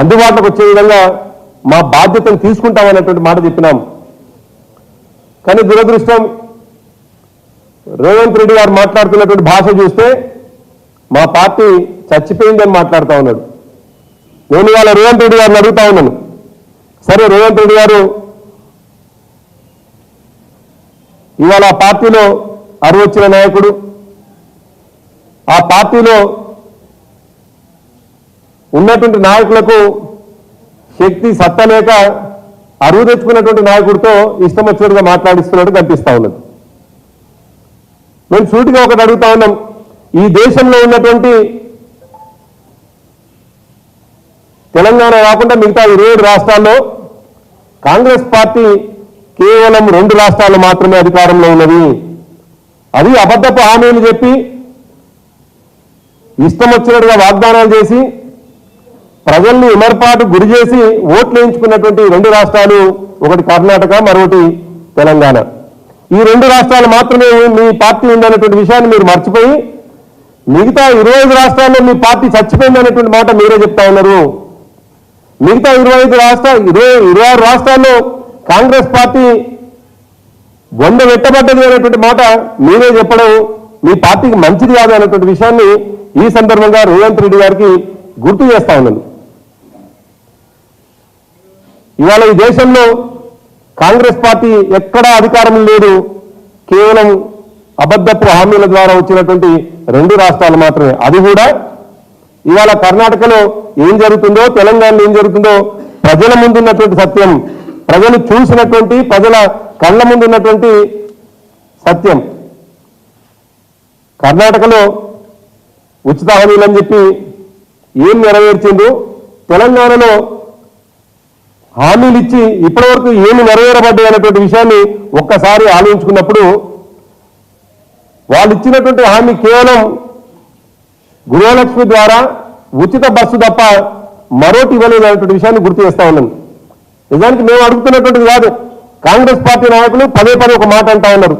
అందుబాటులోకి వచ్చే విధంగా మా బాధ్యతను తీసుకుంటామనేటువంటి మాట చెప్పినాం. కానీ దురదృష్టం రేవంత్ రెడ్డి గారు మాట్లాడుతున్నటువంటి భాష చూస్తే మా పార్టీ చచ్చిపోయిందని మాట్లాడుతూ ఉన్నాడు. నేను ఇవాళ రేవంత్ రెడ్డి గారిని అడుగుతా ఉన్నాను. సరే రేవంత్ రెడ్డి గారు ఇవాళ ఆ పార్టీలో అరువచ్చిన నాయకుడు. ఆ పార్టీలో ఉన్నటువంటి నాయకులకు శక్తి సత్తా లేక అరువు తెచ్చుకున్నటువంటి నాయకుడితో ఇష్టం వచ్చినట్టుగా మాట్లాడిస్తున్నట్టు కనిపిస్తా ఉన్నది. మేము సూటిగా ఒకటి అడుగుతా ఉన్నాం ఈ దేశంలో ఉన్నటువంటి తెలంగాణ కాకుండా మిగతా ఇరవై రాష్ట్రాల్లో కాంగ్రెస్ పార్టీ కేవలం రెండు రాష్ట్రాలు మాత్రమే అధికారంలో ఉన్నది అది అబద్ధపు హామీలు చెప్పి ఇష్టం వచ్చినట్టుగా వాగ్దానాలు చేసి ప్రజల్ని ఉమర్పాటు గురి చేసి ఓట్లు వేయించుకున్నటువంటి రెండు రాష్ట్రాలు ఒకటి కర్ణాటక మరొకటి తెలంగాణ. ఈ రెండు రాష్ట్రాలు మాత్రమే మీ పార్టీ ఉందనేటువంటి విషయాన్ని మీరు మర్చిపోయి మిగతా ఇరవై ఐదు రాష్ట్రాల్లో మీ పార్టీ చచ్చిపోయిందనేటువంటి మాట మీరే చెప్తా ఉన్నారు. మిగతా ఇరవై ఐదు రాష్ట్రాలు ఇరవై ఇరవై ఆరు రాష్ట్రాల్లో కాంగ్రెస్ పార్టీ వంద వెట్టబడ్డది అనేటువంటి మాట మీరే చెప్పడం మీ పార్టీకి మంచిది కాదు అనేటువంటి విషయాన్ని ఈ సందర్భంగా రేవంత్ రెడ్డి గారికి గుర్తు చేస్తా ఉన్నాను. ఇవాళ ఈ దేశంలో కాంగ్రెస్ పార్టీ ఎక్కడా అధికారం లేదు. కేవలం అబద్ధపు హామీల ద్వారా వచ్చినటువంటి రెండు రాష్ట్రాలు మాత్రమే. అది కూడా ఇవాళ కర్ణాటకలో ఏం జరుగుతుందో తెలంగాణలో ఏం జరుగుతుందో ప్రజల ముందున్నటువంటి సత్యం. ప్రజలు చూసినటువంటి ప్రజల కళ్ళ ముందున్నటువంటి సత్యం. కర్ణాటకలో ఉచిత హామీలు అని చెప్పి ఏం నెరవేర్చిందో తెలంగాణలో హామీలు ఇచ్చి ఇప్పటివరకు ఏమి నెరవేరబడ్డాయి అనేటువంటి విషయాన్ని ఒక్కసారి ఆలోచించుకున్నప్పుడు వాళ్ళు ఇచ్చినటువంటి హామీ కేవలం గృహలక్ష్మి ద్వారా ఉచిత బస్సు తప్ప మరోటి ఇవ్వలేదు అనేటువంటి విషయాన్ని గుర్తు చేస్తా ఉన్నాను. నిజానికి మేము అడుగుతున్నటువంటిది కాదు. కాంగ్రెస్ పార్టీ నాయకులు పదే పదే ఒక మాట అంటా ఉన్నారు.